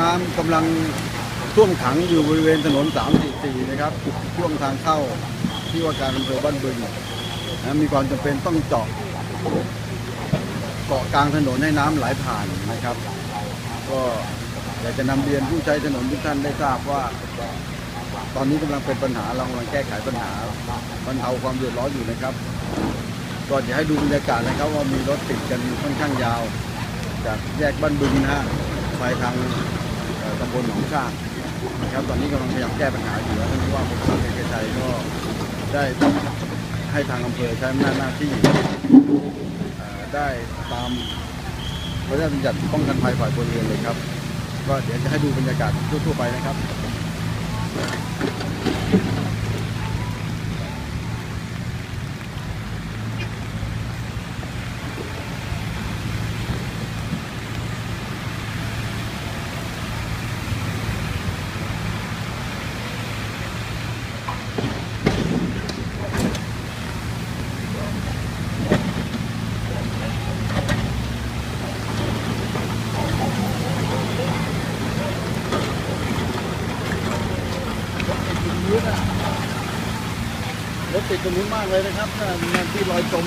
น้ำกำลังท่วมขังอยู่บริเวณถนน 344 นะครับช่วงทางเข้าที่ว่าการอำเภอบ้านบึงนะมีความจำเป็นต้องเจาะเกาะกลางถนนให้น้ำไหลผ่านนะครับ ก็อยากจะนำเรียนผู้ใช้ถนนทุกท่านได้ทราบว่า ตอนนี้กำลังเป็นปัญหาเรากำลังแก้ไขปัญหาบรรเทาความเดือดร้อนอยู่นะครับก็จะให้ดูบรรยากาศนะครับว่ามีรถติดกันค่อนข้างยาว จากแยกบ้านบึงนะฮะ ไปทางตำบลหนองชากนะครับตอนนี้กำลังพยายามแก้ปัญหาอยู่แล้วท่านผู้ว่าผมสังเกตชัยก็ได้ให้ทางอำเภอใช้อำนาจหน้าที่ได้ตามพระราชบัญญัติป้องกันภัยฝ่ายพลเรือนเลยครับ ก็เดี๋ยวจะให้ดูบรรยากาศทั่วๆไปนะครับ รถติดตรงนี้มากเลยนะครับนั่นที่ลอยจม